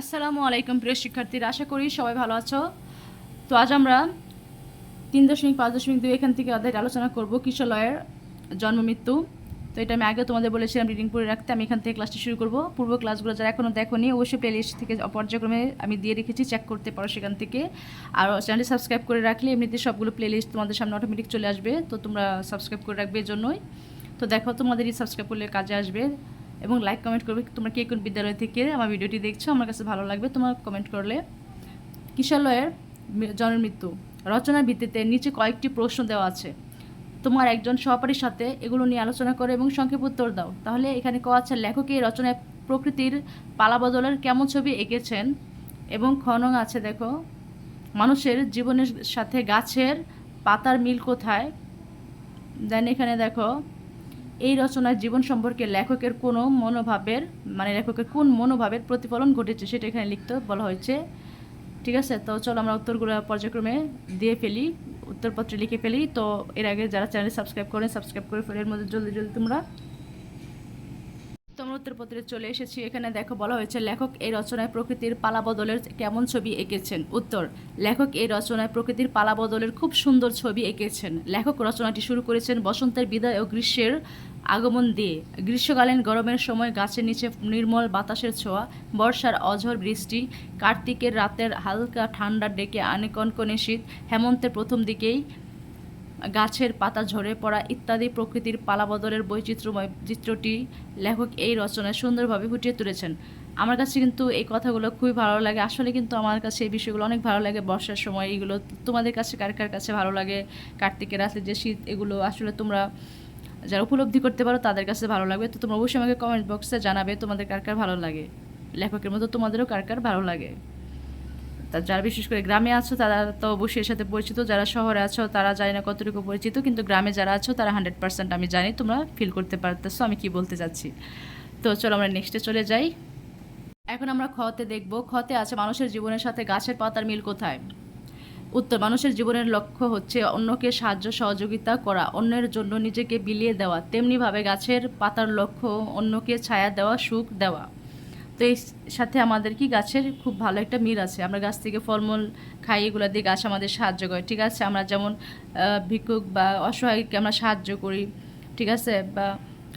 আসসালামু আলাইকুম প্রিয় শিক্ষার্থীরা, আশা করি সবাই ভালো আছো। তো আজ আমরা তিন দশমিক পাঁচ দশমিক দুই এখান থেকে অধ্যায় আলোচনা করব কিশলয়ের জন্ম মৃত্যু। তো এটা আমি আগে তোমাদের বলেছিলাম রিডিং করে রাখতে, আমি এখান থেকে ক্লাসটি শুরু করব। পূর্ব ক্লাসগুলো যারা এখনও দেখোনি, অবশ্যই প্লেলিস্ট থেকে পর্যায়ক্রমে আমি দিয়ে রেখেছি চেক করতে পারো সেখান থেকে। আর চ্যানেলটি সাবস্ক্রাইব করে রাখলে এমনিতে সবগুলো প্লেলিস্ট তোমাদের সামনে অটোমেটিক চলে আসবে, তো তোমরা সাবস্ক্রাইব করে রাখবে এই জন্যই তো দেখো তোমাদেরই সাবস্ক্রাইব করলে কাজে আসবে। এবং লাইক কমেন্ট করবে তোমরা কে কোন বিদ্যালয় থেকে আমার ভিডিওটি দেখছ, আমার কাছে ভালো লাগবে, তোমার কমেন্ট করলে। কিশালয়ের মি- জন্মের মৃত্যু। রচনার ভিত্তিতে নিচে কয়েকটি প্রশ্ন দেওয়া আছে। তোমার একজন সহপাঠীর সাথে এগুলো নিয়ে আলোচনা করো এবং সংক্ষেপ উত্তর দাও। তাহলে এখানে ক আছে, লেখক এই রচনায় প্রকৃতির পালাবদলের কেমন ছবি এঁকেছেন? এবং খনং আছে, দেখো, মানুষের জীবনের সাথে গাছের পাতার মিল কোথায়? দেন এখানে দেখো এই রচনার জীবন সম্পর্কে লেখকের কোনো মনোভাবের মানে লেখকের কোন মনোভাবের প্রতিফলন ঘটেছে সেটা এখানে লিখতে বলা হয়েছে। ঠিক আছে? তো চলো আমরা উত্তরগুলো পর্যায়ক্রমে দিয়ে ফেলি, উত্তরপত্রে লিখে ফেলি। তো এর আগে যারা চ্যানেল সাবস্ক্রাইব করেন, সাবস্ক্রাইব করে ফেলে, এর মধ্যে জলদি জলদি তোমরা তোমরা উত্তরপত্রে চলে এসেছি। এখানে দেখো, বলা হয়েছে, লেখক এই রচনায় প্রকৃতির পালাবদলের কেমন ছবি এঁকেছেন? উত্তর, লেখক এই রচনায় প্রকৃতির পালাবদলের খুব সুন্দর ছবি এঁকেছেন। লেখক রচনাটি শুরু করেছেন বসন্তের বিদায় ও গ্রীষ্মের আগমন দিয়ে। গ্রীষ্মকালীন গরমের সময় গাছের নিচে নির্মল বাতাসের ছোঁয়া, বর্ষার অঝড় বৃষ্টি, কার্তিকের রাতের হালকা ঠান্ডা ডেকে আনে কনকনে শীত, হেমন্তের প্রথম দিকেই গাছের পাতা ঝরে পড়া ইত্যাদি প্রকৃতির পালাবদলের বৈচিত্র্যময় চিত্রটি লেখক এই রচনায় সুন্দরভাবে ফুটিয়ে তুলেছেন। আমার কাছে কিন্তু এই কথাগুলো খুবই ভালো লাগে। আসলে কিন্তু আমার কাছে এই বিষয়গুলো অনেক ভালো লাগে। বর্ষার সময় এগুলো তোমাদের কাছে কার কার কাছে ভালো লাগে? কার্তিকের রাতে যে শীত, এগুলো আসলে তোমরা যারা উপলব্ধি করতে পারো তাদের কাছে ভালো লাগবে। তো তোমরা অবশ্যই আমাকে কমেন্ট বক্সে জানাবে তোমাদের কার কার ভালো লাগে। লেখকের মতো তোমাদেরও কার কার ভালো লাগে। তা যারা বিশেষ করে গ্রামে আছো, তারা তো অবশ্যই এর সাথে পরিচিত। যারা শহরে আছো, তারা জানি না কতটুকু পরিচিত। কিন্তু গ্রামে যারা আছো, তারা হান্ড্রেড পার্সেন্ট আমি জানি তোমরা ফিল করতে পারতেছো আমি কি বলতে চাচ্ছি। তো চলো আমরা নেক্সটে চলে যাই। এখন আমরা খতে দেখব। খতে আছে, মানুষের জীবনের সাথে গাছের পাতার মিল কোথায়? উত্তর, মানুষের জীবনের লক্ষ্য হচ্ছে অন্যকে সাহায্য, সহযোগিতা করা, অন্যের জন্য নিজেকে বিলিয়ে দেওয়া। তেমনিভাবে গাছের পাতার লক্ষ্য, অন্যকে ছায়া দেওয়া, সুখ দেওয়া। তো এই সাথে আমাদের কি গাছের খুব ভালো একটা মিল আছে। আমরা গাছ থেকে ফলমূল খাই, এগুলো দিয়ে গাছ আমাদের সাহায্য করে, ঠিক আছে? আমরা যেমন ভিক্ষুক বা অসহায়কে আমরা সাহায্য করি, ঠিক আছে? বা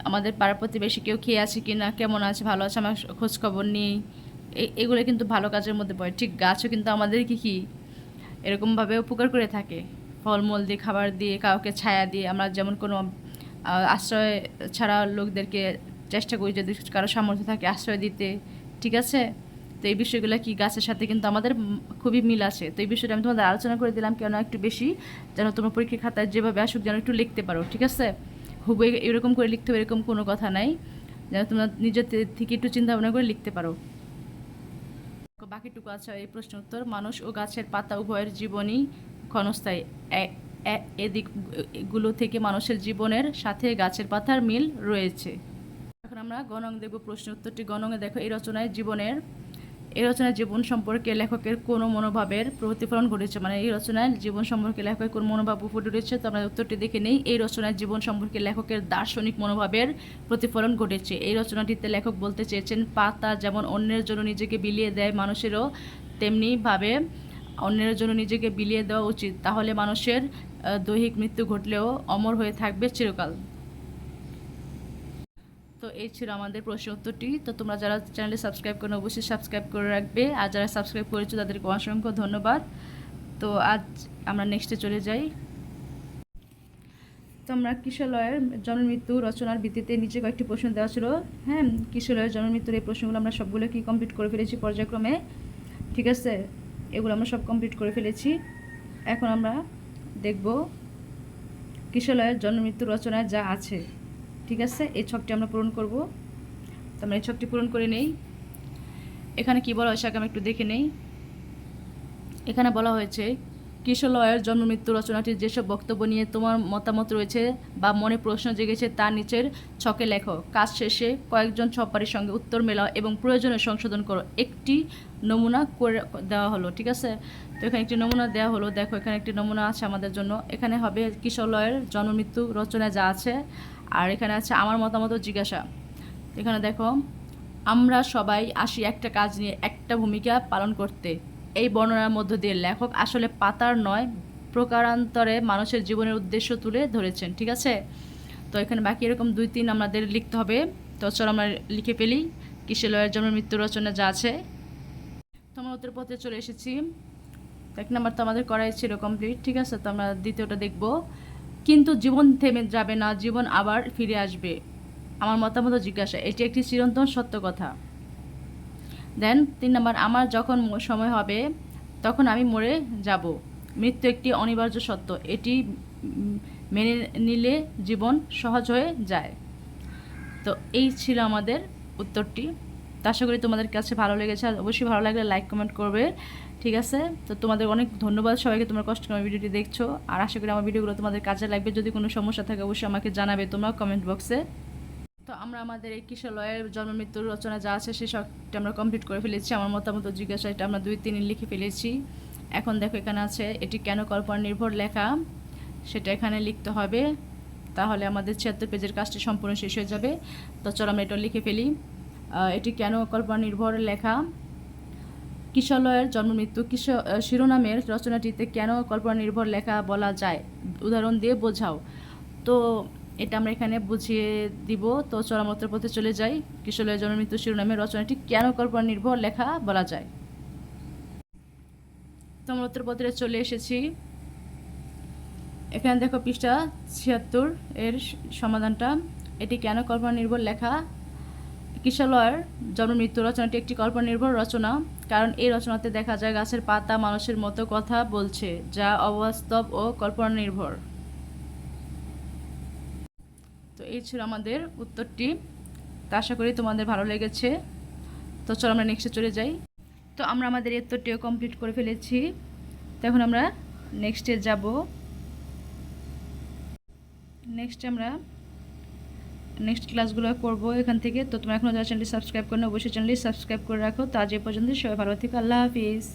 আমাদের পাড়া প্রতিবেশী কেউ খেয়ে আছে কি না কেমন আছে, ভালো আছে, আমার খোঁজখবর নিই। এগুলো কিন্তু ভালো কাজের মধ্যে পড়ে। ঠিক, গাছও কিন্তু আমাদের কি কি এরকমভাবে উপকার করে থাকে। ফলমূল দিয়ে, খাবার দিয়ে, কাউকে ছায়া দিয়ে, আমরা যেমন কোনো আশ্রয় ছাড়া লোকদেরকে চেষ্টা করি যদি কারও সামর্থ্য থাকে আশ্রয় দিতে, ঠিক আছে? তো এই বিষয়গুলো কি গাছের সাথে কিন্তু আমাদের খুবই মিল আছে। তো এই বিষয়টা আমি তোমাদের আলোচনা করে দিলাম কেন একটু বেশি, যেন তোমার পরীক্ষা খাতায় যেভাবে আসুক যেন একটু লিখতে পারো, ঠিক আছে? হুবু এরকম করে লিখতে হবে এরকম কোনো কথা নাই। যেন তোমরা নিজের থেকে একটু চিন্তা ভাবনা করে লিখতে পারো। বাকিটুকু আছে এই প্রশ্ন উত্তর। মানুষ ও গাছের পাতা উভয়ের জীবনই ক্ষণস্থায়ী। এদিক, গুলো এদিকগুলো থেকে মানুষের জীবনের সাথে গাছের পাতার মিল রয়েছে। এখন আমরা গণং দেখব প্রশ্ন উত্তরটি। গণঙে দেখো এই রচনায় জীবনের এই রচনায় জীবন সম্পর্কে লেখকের কোনো মনোভাবের প্রতিফলন ঘটেছে। মানে এই রচনায় জীবন সম্পর্কে লেখকের কোন মনোভাব ফুটে উঠেছে, তো আমরা উত্তরটি দেখে নেই। এই রচনায় জীবন সম্পর্কে লেখকের দার্শনিক মনোভাবের প্রতিফলন ঘটেছে। এই রচনাটিতে লেখক বলতে চেয়েছেন পাতা যেমন অন্যের জন্য নিজেকে বিলিয়ে দেয় মানুষেরও তেমনিভাবে অন্যের জন্য নিজেকে বিলিয়ে দেওয়া উচিত। তাহলে মানুষের দৈহিক মৃত্যু ঘটলেও অমর হয়ে থাকবে চিরকাল। তো এই ছিল আমাদের প্রশ্ন উত্তরটি। তো তোমরা যারা চ্যানেলে সাবস্ক্রাইব করেন, অবশ্যই সাবস্ক্রাইব করে রাখবে। আর যারা সাবস্ক্রাইব করেছ, তাদেরকে অসংখ্য ধন্যবাদ। তো আজ আমরা নেক্সটে চলে যাই। তো আমরা কিশোরলয়ের জন্ম মৃত্যু রচনার ভিত্তিতে নিচে কয়েকটি প্রশ্ন দেওয়া ছিল। হ্যাঁ কিশোরলয়ের জন্ম মৃত্যুর এই প্রশ্নগুলো আমরা সবগুলো কি কমপ্লিট করে ফেলেছি পর্যায়ক্রমে? ঠিক আছে, এগুলো আমরা সব কমপ্লিট করে ফেলেছি। এখন আমরা দেখব কিশোরলয়ের জন্ম মৃত্যু রচনায় যা আছে। ঠিক আছে? এই ছকটি আমরা পূরণ করব। তো আমরা এই ছকটি পূরণ করে নেই। এখানে কি বলা হয়েছে আমরা একটু দেখে নেই। এখানে বলা হয়েছে কিশোরলয়ের জন্ম মৃত্যু রচনাটির যেসব বক্তব্য নিয়ে তোমার মতামত রয়েছে বা মনে প্রশ্ন জেগেছে তা নিচের ছকে লেখো। কাজ শেষে কয়েকজন ছপারির সঙ্গে উত্তর মেলাও এবং প্রয়োজনে সংশোধন করো। একটি নমুনা করে দেওয়া হলো, ঠিক আছে? তো এখানে একটি নমুনা দেওয়া হলো। দেখো, এখানে একটি নমুনা আছে আমাদের জন্য। এখানে হবে কিশোরলয়ের জন্ম মৃত্যু রচনায় যা আছে আর এখানে আছে আমার মতামত জিজ্ঞাসা। এখানে দেখো, আমরা সবাই আসি একটা কাজ নিয়ে একটা ভূমিকা পালন করতে। এই বর্ণনার মধ্য দিয়ে লেখক আসলে পাতার নয়, প্রকারান্তরে মানুষের জীবনের উদ্দেশ্য তুলে ধরেছেন, ঠিক আছে? তো এখানে বাকি এরকম দুই তিন আমাদের লিখতে হবে। তো চলো আমরা লিখে ফেলি কিশলয়ের জন্ম মৃত্যু রচনা যা আছে। তোমার উত্তরপত্রে চলে এসেছি। তো এক নাম্বার তো আমাদের করাই ছিল কমপ্লিট ঠিক আছে? তো আমরা দ্বিতীয়টা দেখব। কিন্তু জীবন থেমে যাবে না, জীবন আবার ফিরে আসবে। আমার মতামত জিজ্ঞাসা, এটি একটি চিরন্তন সত্য কথা। দেন তিন নম্বর, আমার যখন সময় হবে, তখন আমি মরে যাব। মৃত্যু একটি অনিবার্য সত্য, এটি মেনে নিলে জীবন সহজ হয়ে যায়। তো এই ছিল আমাদের উত্তরটি। তো আশা করি তোমাদের কাছে ভালো লেগেছে। আর অবশ্যই ভালো লাগলে লাইক কমেন্ট করবে। ঠিক আছে? তো তোমাদের অনেক ধন্যবাদ সবাইকে তোমরা কষ্ট করে ভিডিওটি দেখছ। আর আশা করি আমার ভিডিওগুলো তোমাদের কাজে লাগবে। যদি কোনো সমস্যা থাকে, অবশ্যই আমাকে জানাবে তোমরা কমেন্ট বক্সে তো আমরা আমাদের এই কিশলয়ের জন্ম মৃত্যুর রচনা যা আছে, সে সবটা আমরা কমপ্লিট করে ফেলেছি। আমার মতামত জিজ্ঞাসা, এটা আমরা দুই তিন লিখে ফেলেছি। এখন দেখো এখানে আছে, এটি কেন কল্পনা নির্ভর লেখা? সেটা এখানে লিখতে হবে। তাহলে আমাদের ছিয়াত্তর পেজের কাজটি সম্পূর্ণ শেষ হয়ে যাবে। তো চলো আমরা এটা লিখে ফেলি। এটি কেন কল্পনা নির্ভর লেখা? কিশলয়ের জন্ম মৃত্যু, কিশ শিরোনামের রচনাটিতে কেন কল্পনা নির্ভর লেখা বলা যায়? উদাহরণ দিয়ে বোঝাও। তো এটা আমরা এখানে বুঝিয়ে দিব। তো চরমত্র পথে চলে যাই। কিশলয়ের জন্ম মৃত্যু, শিরোনামের রচনাটি কেন কল্পনা নির্ভর লেখা বলা যায়? তোমরা উত্তরপত্রে চলে এসেছি। এখানে দেখো পৃষ্ঠা ছিয়াত্তর এর সমাধানটা। এটি কেন কল্পনা নির্ভর লেখা কিশলয়ের জন্ম মৃত্যু রচনাটি একটি কল্পনা নির্ভর রচনা, কারণ এই রচনাতে দেখা যায় গাছের পাতা মানুষের মতো কথা বলছে, যা অবাস্তব ও কল্পনা নির্ভর তো এই ছিল আমাদের উত্তরটি। আশা করি তোমাদের ভালো লেগেছে। তো চলো আমরা নেক্সটে চলে যাই। তো আমরা আমাদের এই উত্তরটিও কমপ্লিট করে ফেলেছি। তো এখন আমরা নেক্সটে যাব। নেক্সট আমরা নেক্সট ক্লাসগুলো করব এখান থেকে। তো তোমরা এখনও যারা চ্যানেলটি সাবস্ক্রাইব করো অবশ্যই চ্যানেলটি সাবস্ক্রাইব করে রাখো। তা যে পর্যন্ত সবাই ভালো থেকো। আল্লাহ হাফিজ।